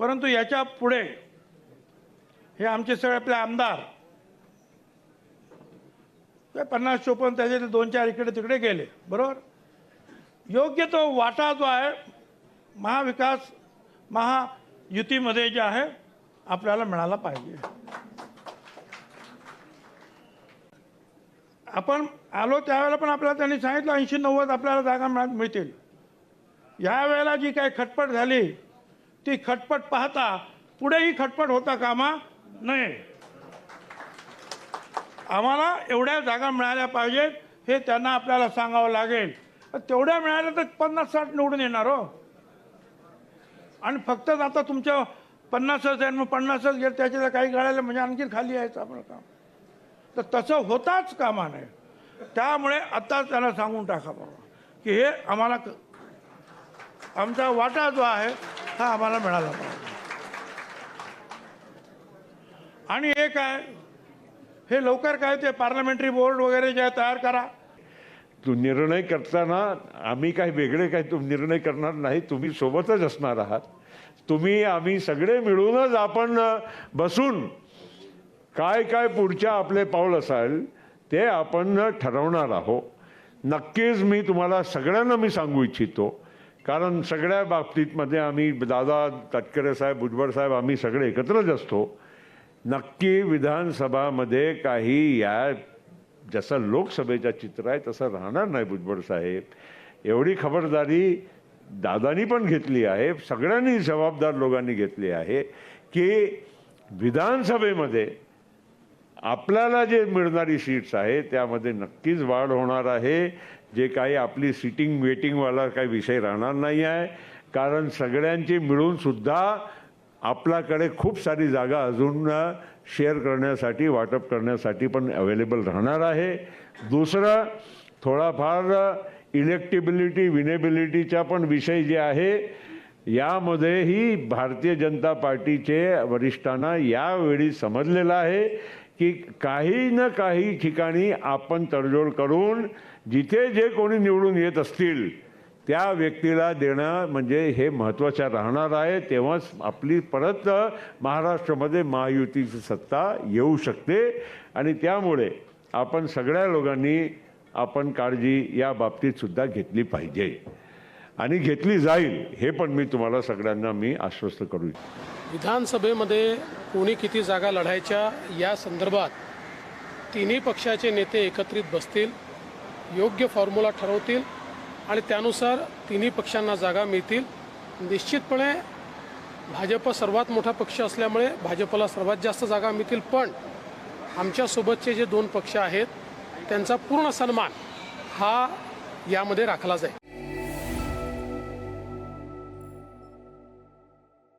परंतु याच्यापुढे हे आमचे सगळे आपले आमदार ते पन्नास चोपन्न त्याचे दोन चार इकडे तिकडे गेले बरोबर? योग्य तो वाटा जो आहे महाविकास महायुतीमध्ये जे आहे आपल्याला मिळाला पाहिजे. आपण आलो त्यावेळेला पण आपल्याला त्यांनी सांगितलं ऐंशी नव्वद आपल्याला जागा मिळतील. यावेळेला जी काही खटपट झाली ती खटपट पाहता पुढेही खटपट होता कामा नये. आम्हाला एवढ्या जागा मिळाल्या पाहिजेत हे त्यांना आपल्याला सांगावं लागेल. तेवढ्या मिळाल्या तर पन्नास साठ निवडून येणार हो. आणि फक्तच आता तुमच्या पन्नासच आहे मग पन्नासच गेलं त्याच्यात काही गळायला म्हणजे आणखी खाली यायचं आपलं काम. तर तसं होताच कामा नये. त्यामुळे आता त्यांना सांगून टाका बाबा की हे आम्हाला क- आमचा वाटा जो आहे हा आम्हाला मिळाला. आणि हे काय? हे लवकर काय ते पार्लमेंटरी बोर्ड वगैरे जे आहे तयार करा. तू निर्णय करताना आम्ही काही वेगळे काही तुम निर्णय करणार नाही. तुम्ही सोबतच असणार आहात. तुम्ही आम्ही सगळे मिळूनच आपण बसून काय काय पुढच्या आपले पाऊल असाल ते आपण ठरवणार आहोत. नक्कीच मी तुम्हाला सगळ्यांना मी सांगू इच्छितो. कारण सगळ्या बाबतीतमध्ये आम्ही दादा तटकरे साहेब भुजबळ साहेब आम्ही सगळे एकत्रच असतो. नक्की विधानसभामध्ये काही या जसं लोकसभेचं चित्र आहे तसं राहणार नाही भुजबळ साहेब. एवढी खबरदारी दादानी पण घेतली आहे सगळ्यांनी जबाबदार लोकांनी घेतली आहे की विधानसभेमध्ये आपल्याला जे मिळणारी सीट्स आहे त्यामध्ये नक्कीच वाढ होणार आहे. जे काही आपली सिटिंग वेटिंगवाला काही विषय राहणार नाही आहे. कारण सगळ्यांची मिळूनसुद्धा आपल्याकडे खूप सारी जागा अजून शेअर करण्यासाठी वाटप करण्यासाठी पण अवेलेबल राहणार आहे. दुसरं थोडाफार इलेक्टिबिलिटी विनेबिलिटीचा पण विषय जे आहे यामध्येही भारतीय जनता पार्टीचे वरिष्ठांना यावेळी समजलेलं आहे. की काही न काही ठिकाणी आपण तडजोड करून जिथे जे कोणी निवडून येत असतील त्या व्यक्तीला देणं म्हणजे हे महत्त्वाचं राहणार आहे. तेव्हाच आपली परत महाराष्ट्रामध्ये महायुतीची सत्ता येऊ शकते. आणि त्यामुळे आपण सगळ्या लोकांनी आपण काळजी या बाबतीत सुद्धा घेतली पाहिजे. आणि घेतली जाईल हे पण मी तुम्हाला सगळ्यांना मी आश्वस्त करू विधानसभेमध्ये कोणी किती जागा लढायच्या या संदर्भात तिन्ही पक्षाचे नेते एकत्रित बसतील योग्य फॉर्म्युला ठरवतील आणि त्यानुसार तिन्ही पक्षांना जागा मिळतील. निश्चितपणे भाजप सर्वात मोठा पक्ष असल्यामुळे भाजपला सर्वात जास्त जागा मिळतील पण आमच्यासोबतचे जे दोन पक्ष आहेत त्यांचा पूर्ण सन्मान हा यामध्ये राखला जाईल.